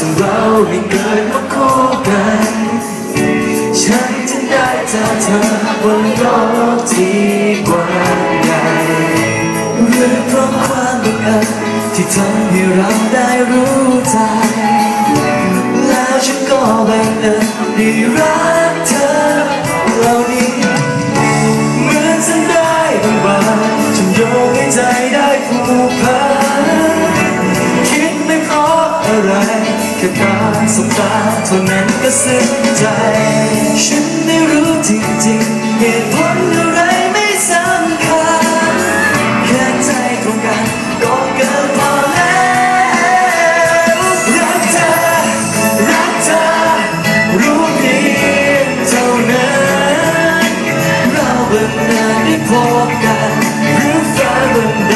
ซึ่งเราไม่เกิดมาคู่กัน ฉันจึงได้เจอเธอบนโลกที่กว้างใหญ่หรือเพราะความบังเอิญที่ทำให้เราได้รู้ใจ แล้วฉันก็บังเอิญได้ แค่ตาสบตาเท่านั้นก็ซึ้งใจ ฉันไม่รู้จริงๆเหตุผลอะไรไม่สำคัญแค่ใจตรงกันก็เกินพอแล้วรักเธอรักเธอรู้เพียงเท่านั้น เราบังเอิญได้พบกันหรือฟ้าบัน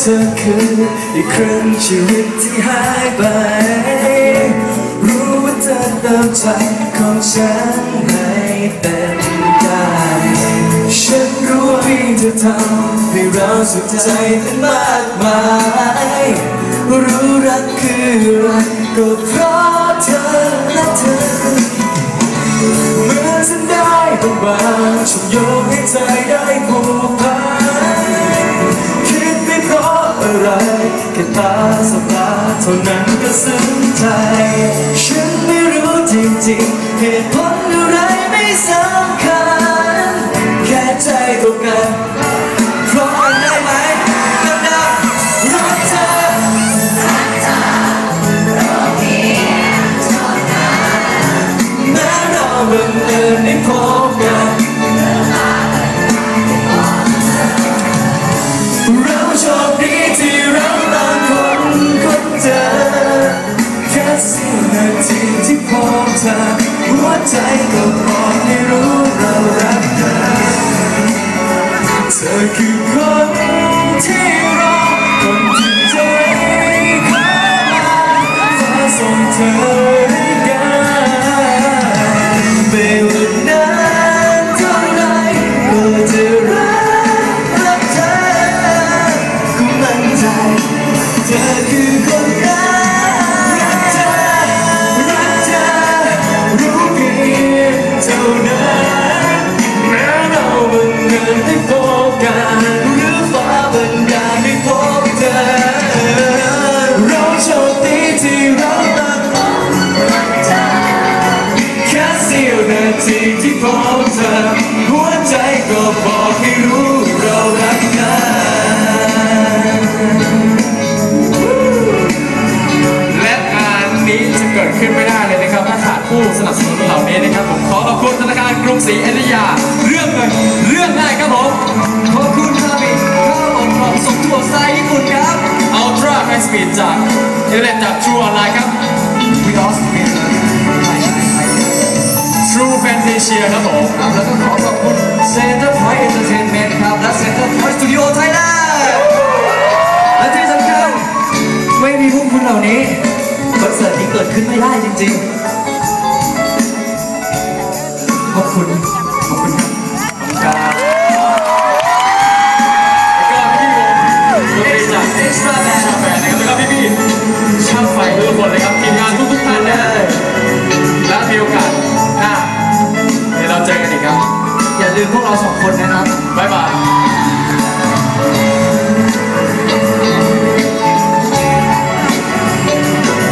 เธอคืออีกครึ่งชีวิตที่หายไป รู้ว่าเธอเติมใจของฉันให้เต็มใจฉันรู้ว่าเพียงเธอทำให้เราสุขใจเป็นมากมาย รู้รักคืออะไรก็เพราะเธอและเธอ เมื่อฉันได้บางบางฉันยก แค่ตาสบตาเท่านั้นก็ซึ้งใจ ฉันไม่รู้จริงๆ เหตุผลอะไรไม่สำคัญ แค่ใจตรงกันพราะมันได้ไหมดังๆรักเธอแม้เราบังเอิ เก็บอกให้รู้เรารักกันและงานนี้จะเกิดขึ้นไม่ได้เลยนะครับถ้าขาดผู้สนับสนุนเหล่านี้นะครับผมขอขอบคุณธนาคารกรุงศรีอยุธยา เรื่องเงินเรื่องง่ายครับผมขอบคุณครับอีกข้าวอบกรอบส่งทั่วสายญี่ปุ่นครับ Ultra High Speed จากเทเน็ตจาก True Online ครับ True Fantasia ครับผมครับแล้วก็ขอขอบคุณ Center Point Entertainment ครับและ Center Point Studio Thailand และที่สำคัญไม่มีพวกคุณเหล่านี้คอนเสิร์ตนี้เกิดขึ้นไม่ได้จริงๆขอบคุณ ลืมพวกเราสองคนนะครับ บ๊ายบาย